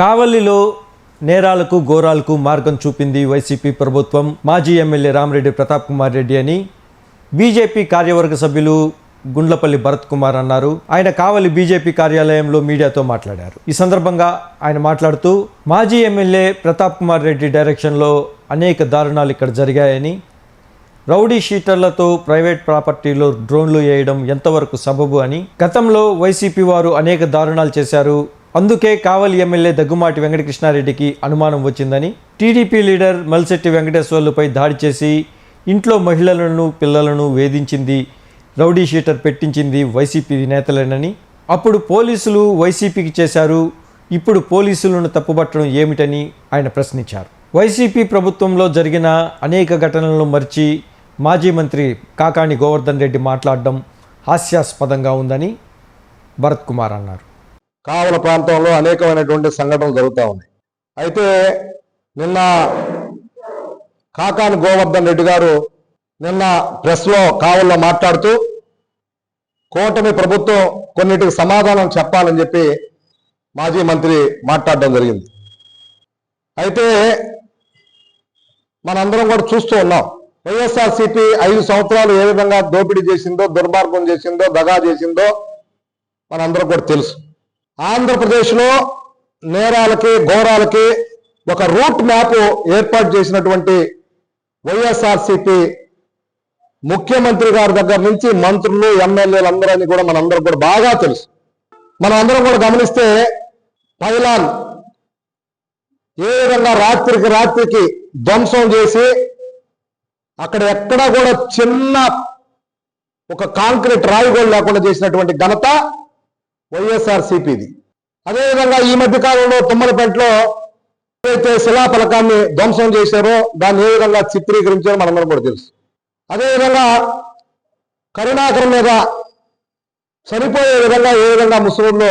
కావలిలో నేరాలకు ఘోరాలకు మార్గం చూపింది వైసీపీ ప్రభుత్వం. మాజీ ఎమ్మెల్యే రామరెడ్డి ప్రతాప్ కుమార్ రెడ్డి అని బీజేపీ కార్యవర్గ సభ్యులు గుండ్లపల్లి భరత్ కుమార్ అన్నారు. ఆయన కావలి బీజేపీ కార్యాలయంలో మీడియాతో మాట్లాడారు. ఈ సందర్భంగా ఆయన మాట్లాడుతూ మాజీ ఎమ్మెల్యే ప్రతాప్ కుమార్ రెడ్డి డైరెక్షన్లో అనేక దారుణాలు ఇక్కడ జరిగాయని రౌడీ షీటర్లతో ప్రైవేట్ ప్రాపర్టీలో డ్రోన్లు వేయడం ఎంతవరకు సబబు అని గతంలో వైసీపీ వారు అనేక దారుణాలు చేశారు. అందుకే కావలి ఎమ్మెల్యే దగ్గుమాటి వెంకటకృష్ణారెడ్డికి అనుమానం వచ్చిందని టీడీపీ లీడర్ మల్శెట్టి వెంకటేశ్వర్లపై దాడి చేసి ఇంట్లో మహిళలను పిల్లలను వేధించింది రౌడీ షీటర్ పెట్టించింది వైసీపీ నేతలేనని. అప్పుడు పోలీసులు వైసీపీకి చేశారు ఇప్పుడు పోలీసులను తప్పుపట్టడం ఏమిటని ఆయన ప్రశ్నించారు. వైసీపీ ప్రభుత్వంలో జరిగిన అనేక ఘటనలను మర్చి మాజీ మంత్రి కాకాణి గోవర్ధన్ రెడ్డి మాట్లాడడం హాస్యాస్పదంగా ఉందని భరత్ కుమార్ అన్నారు. కావల ప్రాంతంలో అనేకమైనటువంటి సంఘటనలు జరుగుతూ ఉన్నాయి. అయితే నిన్న కాకాని గోవర్ధన్ రెడ్డి గారు నిన్న ప్రెస్లో కావల్లో మాట్లాడుతూ కూటమి ప్రభుత్వం కొన్నిటికి సమాధానం చెప్పాలని చెప్పి మాజీ మంత్రి మాట్లాడడం జరిగింది. అయితే మనందరం కూడా చూస్తూ ఉన్నాం వైఎస్ఆర్సీపీ ఐదు సంవత్సరాలు ఏ విధంగా దోపిడీ చేసిందో దుర్మార్గం చేసిందో దగా చేసిందో మనందరం కూడా తెలుసు. ఆంధ్రప్రదేశ్లో నేరాలకి ఘోరాలకి ఒక రూట్ మ్యాప్ ఏర్పాటు చేసినటువంటి వైఎస్ఆర్సీపీ ముఖ్యమంత్రి గారి దగ్గర నుంచి మంత్రులు ఎమ్మెల్యేలు అందరని కూడా మనందరం కూడా బాగా తెలుసు. మనం అందరం కూడా గమనిస్తే పైలాన్ ఏ విధంగా రాత్రికి రాత్రికి ధ్వంసం చేసి అక్కడ ఎక్కడా కూడా చిన్న ఒక కాంక్రీట్ రాయి కూడా లేకుండా చేసినటువంటి ఘనత వైఎస్ఆర్ సిపిది అదేవిధంగా ఈ మధ్య కాలంలో తుమ్మలపేటలో ఏదైతే శిలాఫలకాన్ని ధ్వంసం చేశారో దాన్ని ఏ విధంగా చిత్రీకరించారో మనందరం కూడా తెలుసు. అదేవిధంగా కరుణాకర్ మీద చనిపోయే విధంగా ఏ విధంగా ముసలిలో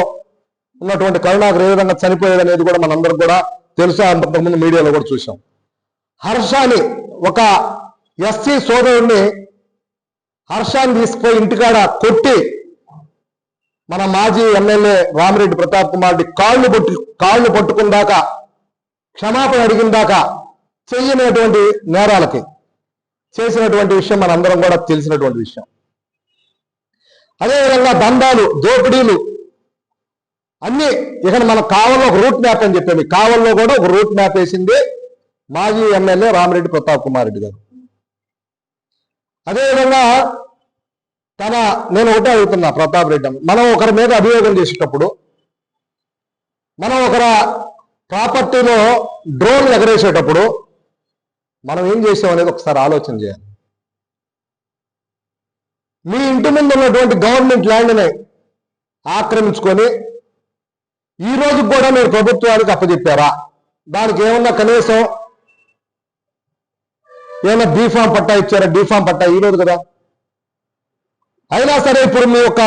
ఉన్నటువంటి కరుణాకర్ ఏ విధంగా చనిపోయేది అనేది కూడా మనందరం కూడా తెలుసు? అంతకుముందు మీడియాలో కూడా చూసాం హర్షాని ఒక ఎస్సీ సోదరుడిని హర్షాన్ని తీసుకుపోయి ఇంటికాడ కొట్టి మన మాజీ ఎమ్మెల్యే రామిరెడ్డి ప్రతాప్ కుమార్ రెడ్డి కాళ్ళు పట్టు కాళ్ళు పట్టుకున్న దాకా క్షమాపణ అడిగిన దాకా చెయ్యనటువంటి నేరాలకి చేసినటువంటి విషయం మనందరం కూడా తెలిసినటువంటి విషయం. అదేవిధంగా దందాలు దోపిడీలు అన్ని ఇక్కడ మన కావల్లో ఒక రూట్ మ్యాప్ అని చెప్పాము. కావల్లో కూడా ఒక రూట్ మ్యాప్ వేసింది మాజీ ఎమ్మెల్యే రామిరెడ్డి ప్రతాప్ కుమార్ రెడ్డి గారు. అదేవిధంగా తన నేను ఒకటే అడుగుతున్నా ప్రతాప్ రెడ్డి మనం ఒకరి మీద అభియోగం చేసేటప్పుడు మనం ఒకరి ప్రాపర్టీలో డ్రోన్ ఎగరేసేటప్పుడు మనం ఏం చేసాం అనేది ఒకసారి ఆలోచన చేయాలి. మీ ఇంటి ముందు ఉన్నటువంటి గవర్నమెంట్ ల్యాండ్ని ఆక్రమించుకొని ఈ రోజు కూడా మీరు ప్రభుత్వానికి అప్పచెప్పారా దానికి ఏమన్నా కనీసం ఏమన్నా బీఫామ్ పట్టా ఇచ్చారా? డీఫామ్ పట్టా ఈ రోజు కదా? అయినా సరే ఇప్పుడు మీ యొక్క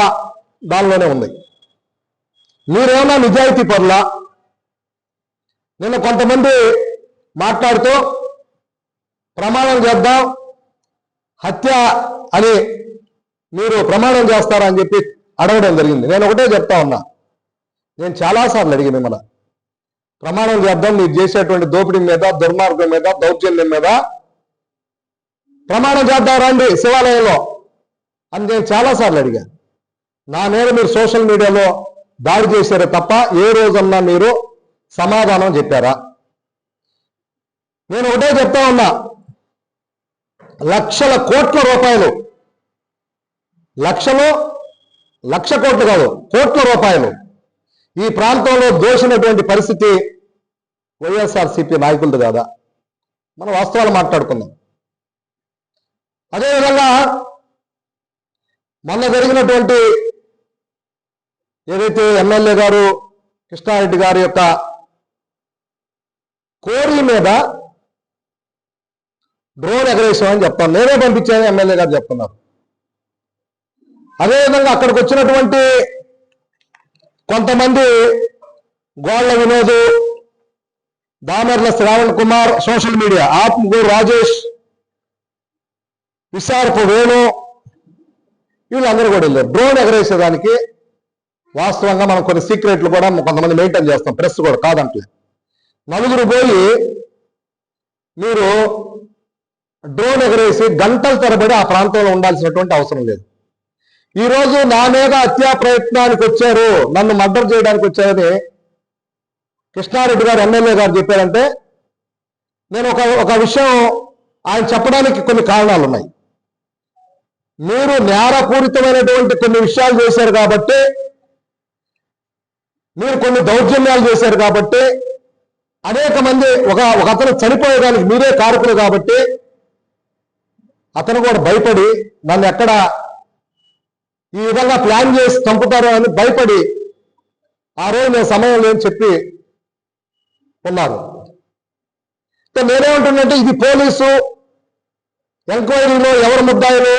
దానిలోనే ఉంది. మీరేమన్నా నిజాయితీ పరులా? నిన్న కొంతమంది మాట్లాడుతూ ప్రమాణం చేద్దాం హత్య అని మీరు ప్రమాణం చేస్తారా అని చెప్పి అడగడం జరిగింది. నేను ఒకటే చెప్తా ఉన్నా. నేను చాలాసార్లు అడిగి మిమ్మల్ని. ప్రమాణం చేద్దాం మీరు చేసేటువంటి దోపిడీ మీద దుర్మార్గం మీద దౌర్జన్యం మీద ప్రమాణం చేద్దాం రండి శివాలయంలో. అని నేను చాలాసార్లు అడిగాను నా మీద మీరు సోషల్ మీడియాలో దాడి చేశారు తప్ప ఏ రోజన్నా మీరు సమాధానం చెప్పారా? నేను ఒకటే చెప్తా ఉన్నా లక్షల కోట్ల రూపాయలు లక్షలు లక్ష కోట్లు కాదు కోట్ల రూపాయలు ఈ ప్రాంతంలో దోషినటువంటి పరిస్థితి వైఎస్ఆర్సీపీ నాయకులది కాదా? మనం వాస్తవాలు మాట్లాడుకుందాం. అదేవిధంగా మొన్న జరిగినటువంటి ఏదైతే ఎమ్మెల్యే గారు కృష్ణారెడ్డి గారి యొక్క కోరి మీద డ్రోన్ ఎగరేసామని చెప్తాను నేనే పంపించాను ఎమ్మెల్యే గారు చెప్తున్నారు. అదేవిధంగా అక్కడికి వచ్చినటువంటి కొంతమంది గోళ్ళ వినోద్ దామర్ల శ్రావణ్ కుమార్ సోషల్ మీడియా ఆత్మగూరు రాజేష్ విశారపు వేణు వీళ్ళందరూ కూడా వెళ్ళారు. డ్రోన్ ఎగరేసేదానికి వాస్తవంగా మనం కొన్ని సీక్రెట్లు కూడా కొంతమంది మెయింటైన్ చేస్తాం. ప్రెస్ కూడా కాదంటే నలుగురు పోయి మీరు డ్రోన్ ఎగరేసి గంటల తరబడి ఆ ప్రాంతంలో ఉండాల్సినటువంటి అవసరం లేదు. ఈరోజు నా మీద హత్యా ప్రయత్నానికి వచ్చారు నన్ను మర్డర్ చేయడానికి వచ్చారని కృష్ణారెడ్డి గారు ఎమ్మెల్యే గారు చెప్పారంటే నేను ఒక ఒక విషయం ఆయన చెప్పడానికి కొన్ని కారణాలు ఉన్నాయి మీరు నేరపూరితమైనటువంటి కొన్ని విషయాలు చేశారు కాబట్టి మీరు కొన్ని దౌర్జన్యాలు చేశారు కాబట్టి అనేక మంది ఒక ఒక అతను చనిపోయేదానికి మీరే కారకులు కాబట్టి అతను కూడా భయపడి నన్ను ఎక్కడ ఈ విధంగా ప్లాన్ చేసి చంపుతారు అని భయపడి ఆ రోజు నేను సమయం లేని చెప్పి ఉన్నారు అయితే నేనేమంటున్నంటే ఇది పోలీసు ఎంక్వైరీలో ఎవరు ముద్దాయిలో?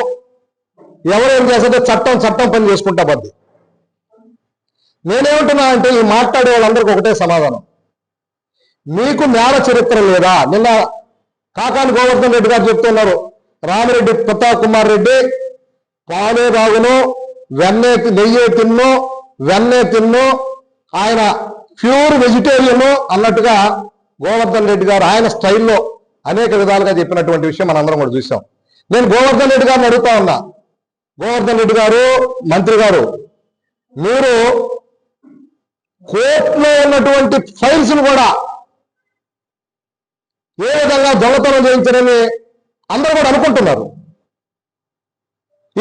ఎవరేం చేస్తుందో చట్టం చట్టం పని చేసుకుంటా పద్ది. నేనేమంటున్నా అంటే ఈ మాట్లాడే వాళ్ళందరికీ ఒకటే సమాధానం. మీకు నేర చరిత్ర లేదా? నిన్న కాకాని గోవర్ధన్ రెడ్డి గారు చెప్తున్నారు. రామిరెడ్డి ప్రతాప్ కుమార్ రెడ్డి పాలే తాగును వెన్నే నెయ్యే తిన్ను వెన్నే తిన్ను ఆయన ప్యూర్ వెజిటేరియన్ అన్నట్టుగా గోవర్ధన్ రెడ్డి గారు ఆయన స్టైల్లో అనేక విధాలుగా చెప్పినటువంటి విషయం మనందరం కూడా చూసాం. నేను గోవర్ధన్ రెడ్డి గారిని అడుగుతా ఉన్నా. గోవర్ధన్ రెడ్డి గారు మంత్రి గారు మీరు కోర్టులో ఉన్నటువంటి ఫైల్స్ కూడా ఏ విధంగా దొంగతనం చేయించారని అందరూ కూడా అనుకుంటున్నారు.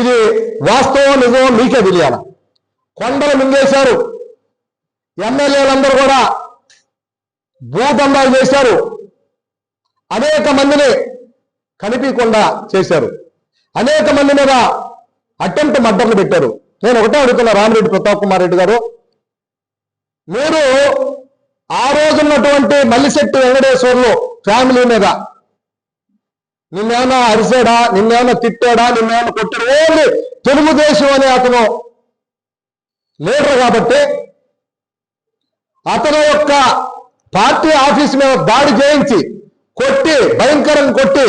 ఇది వాస్తవం నిజమో మీకే తెలియాల? కొండలు మింగేశారు. ఎమ్మెల్యేలందరూ కూడా భూదందాలు చేశారు. అనేక మందిని కనిపించకుండా చేశారు. అనేక మంది మీద అటెంప్ట్ మర్డర్లు పెట్టారు. నేను ఒకటే అడుగుతున్న రామిరెడ్డి ప్రతాప్ కుమార్ రెడ్డి గారు. మీరు ఆ రోజున్నటువంటి మల్లిశెట్టి వెంకటేశ్వర్లు ఫ్యామిలీ మీద నిన్నేమన్నా అరిసాడా? నిన్నేమన్నా తిట్టాడా? నిన్నేమన్నా కొట్టాడు? ఓన్లీ తెలుగుదేశం అనే అతను లీడర్ కాబట్టి అతని యొక్క పార్టీ ఆఫీస్ మీద దాడి చేయించి కొట్టి భయంకరంగా కొట్టి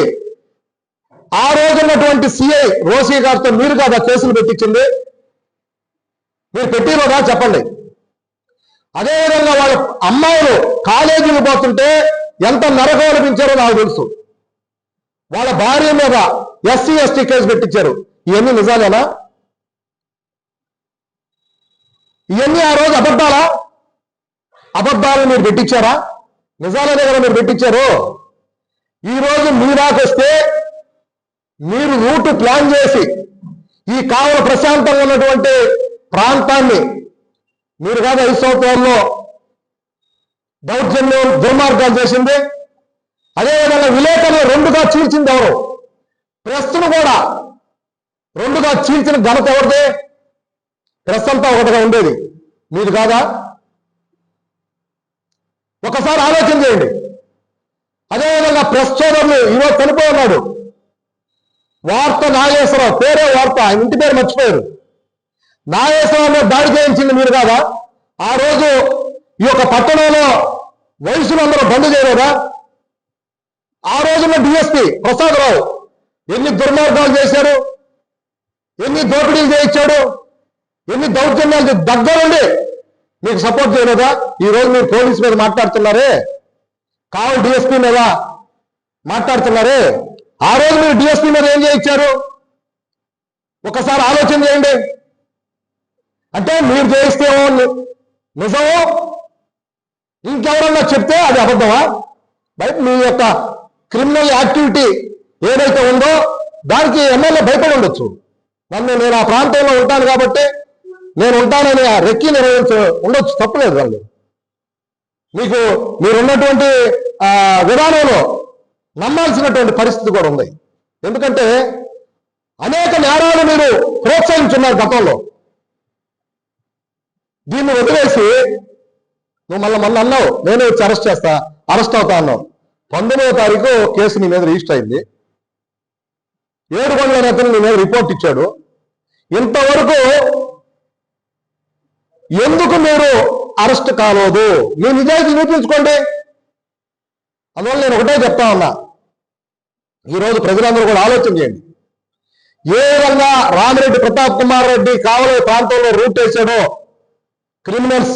ఆ రోజున్నటువంటి సిఐ రోషి గారితో మీరు కాదా కేసులు పెట్టించింది? మీరు పెట్టినదా చెప్పండి. అదేవిధంగా వాళ్ళ అమ్మాయిలు కాలేజీలు పోతుంటే ఎంత నరకం అనిపించారో నాకు తెలుసు. వాళ్ళ భార్య మీద ఎస్సీ ఎస్టీ కేసు పెట్టించారు. ఇవన్నీ నిజాలేనా? ఇవన్నీ ఆ రోజు అబద్ధాలా? అబద్ధాలు మీరు పెట్టించారా? నిజాలనే కదా మీరు పెట్టించారు. ఈ రోజు మీరాకొస్తే మీరు రూట్ ప్లాన్ చేసి ఈ కావల ప్రశాంతంగా ఉన్నటువంటి ప్రాంతాన్ని మీరు కాదు ఐదు సంవత్సరాల్లో దౌర్జన్యం దుర్మార్గాలు చేసింది. అదేవిధంగా విలేకరులు రెండుగా చీల్చింది ఎవరు? ప్రెస్ను కూడా రెండుగా చీల్చిన ఘనత ఎవరిది? ప్రెస్ అంతా ఒకటిగా ఉండేది. మీరు కాదా? ఒకసారి ఆలోచన చేయండి. అదేవిధంగా ప్రెస్ సోదరులు ఈరోజు చనిపోయి ఉన్నాడు. వార్త నాగేశ్వరరావు పేరే వార్త ఆయన ఇంటి పేరు మర్చిపోయారు. నాగేశ్వరరావు దాడి చేయించింది మీరు కాదా? ఆ రోజు ఈ యొక్క పట్టణంలో వయసులు అందరూ బంద్ చేయలేదా? ఆ రోజున డిఎస్పి ప్రసాదరావు ఎన్ని దుర్మార్గాలు చేశారు ఎన్ని దోపిడీలు చేయించాడు? ఎన్ని దౌర్జన్యాలు దగ్గరుండి మీకు సపోర్ట్ చేయలేదా? ఈ రోజు మీరు పోలీస్ మీద మాట్లాడుతున్నారే? కావు డిఎస్పీ మీద మాట్లాడుతున్నారే? ఆ రోజు మీరు డిఎస్పీ మీద ఏం చేయించారు? ఒకసారి ఆలోచన చేయండి. అంటే మీరు చేయిస్తే ఏమో నిజమో? ఇంకెవరన్నా చెప్తే అది అబద్ధమా? బయట మీ యొక్క క్రిమినల్ యాక్టివిటీ ఏదైతే ఉందో దానికి ఎమ్మెల్యే భయపడి ఉండొచ్చు. నన్ను నేను ఆ ప్రాంతంలో ఉంటాను కాబట్టి నేను ఉంటానని ఆ రెక్కి నిర్వహించ ఉండొచ్చు. తప్పలేదు వాళ్ళు మీకు మీరున్నటువంటి విధానంలో నమ్మాల్సినటువంటి పరిస్థితి కూడా ఉంది. ఎందుకంటే అనేక నేరాలు మీరు ప్రోత్సహించున్నారు గతంలో. దీన్ని వదిలేసి నువ్వు మళ్ళీ మళ్ళీ అన్నావు నేనే వచ్చి అరెస్ట్ చేస్తా అరెస్ట్ అవుతా అన్నావు. పంతొమ్మిదో తారీఖు కేసు నీ మీద రిజిస్టర్ అయింది. ఏడు గంటల అతను నీ మీద రిపోర్ట్ ఇచ్చాడు. ఇంతవరకు ఎందుకు మీరు అరెస్ట్ కాలేదు? మీ నిజాయితీ చూపించుకోండి. అందువల్ల నేను ఒకటే చెప్తా ఉన్నా. ఈరోజు ప్రజలందరూ కూడా ఆలోచన చేయండి. ఏ విధంగా రామిరెడ్డి ప్రతాప్ కుమార్ రెడ్డి కావలి ప్రాంతంలో రూట్ వేశాడో క్రిమినల్స్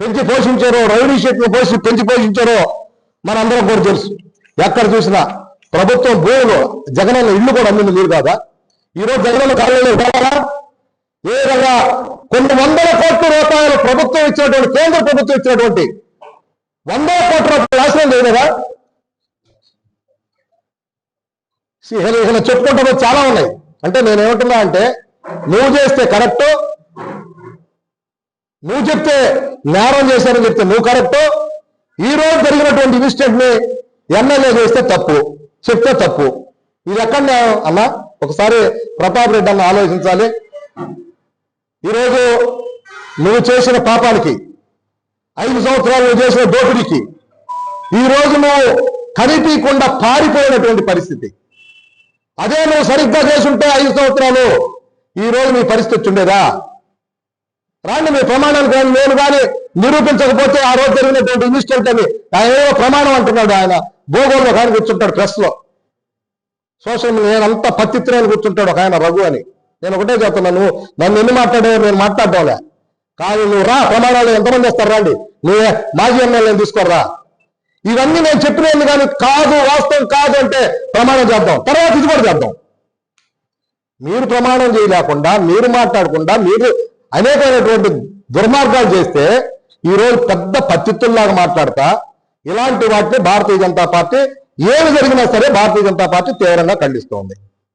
పెంచి పోషించారో రౌడీ షీట్లు పోసి పెంచి పోషించారో మనందరం కూడా తెలుసు. ఎక్కడ చూసినా ప్రభుత్వం భూములు జగనన్న ఇల్లు కూడా అమ్మింది మీరు కాదా? ఈరోజు జగనన్న కాలంలో కావాలా ఏ విధంగా కొన్ని వందల కోట్ల రూపాయలు ప్రభుత్వం ఇచ్చినటువంటి కేంద్ర ప్రభుత్వం ఇచ్చినటువంటి వందల కోట్ల రూపాయలు నాశనం చేయలేదా? ఇలా చెప్పుకుంటే చాలా ఉన్నాయి. అంటే నేను ఏమంటున్నా అంటే నువ్వు చేస్తే కరెక్ట్ నువ్వు చెప్తే నేరం చేశారని చెప్తే నువ్వు కరెక్ట్ ఈ రోజు జరిగినటువంటి ఇన్సిడెంట్ని ఎమ్మెల్యే చేస్తే తప్పు చెప్తే తప్పు. ఇది ఎక్కడ న్యాయం? అన్న ఒకసారి ప్రతాప్ రెడ్డి అన్న ఆలోచించాలి. ఈరోజు నువ్వు చేసిన పాపానికి ఐదు సంవత్సరాలు నువ్వు చేసిన దోపిడీకి ఈ రోజు నువ్వు కనిపించకుండా పారిపోయినటువంటి పరిస్థితి. అదే నువ్వు సరిగ్గా చేసుంటే ఐదు సంవత్సరాలు ఈ రోజు నీ పరిస్థితి ఉండేదా? రాండి మీ ప్రమాణాలు కానీ నేను కానీ నిరూపించకపోతే ఆ రోజు జరిగినటువంటి ఇన్సిడెంట్ అని ఆయన ఏదో ప్రమాణం అంటున్నాడు ఆయన. భూగోళంలో కానీ కూర్చుంటాడు ప్రెస్లో సోషల్ మీడియా అంత పత్తిత్రాలు కూర్చుంటాడు ఒక ఆయన రఘు అని. నేను ఒకటే చెప్తున్నాను నన్ను ఎన్ని మాట్లాడే నేను మాట్లాడటంలే కానీ నువ్వు రా ప్రమాణాలు ఎంతమంది వస్తారు? రాండి. నువ్వే మాజీ ఎమ్మెల్యేని తీసుకోరా ఇవన్నీ నేను చెప్పినది కానీ కాదు వాస్తవం కాదు అంటే ప్రమాణం చేద్దాం. తర్వాత ఇది కూడా చేద్దాం. మీరు ప్రమాణం చేయలేకుండా మీరు మాట్లాడకుండా మీరు అనేకమైనటువంటి దుర్మార్గాలు చేస్తే ఈ రోజు పెద్ద పత్తిత్తుల్లాగా మాట్లాడతా ఇలాంటి వాటిని భారతీయ జనతా పార్టీ ఏమి జరిగినా సరే భారతీయ జనతా పార్టీ తీవ్రంగా ఖండిస్తోంది.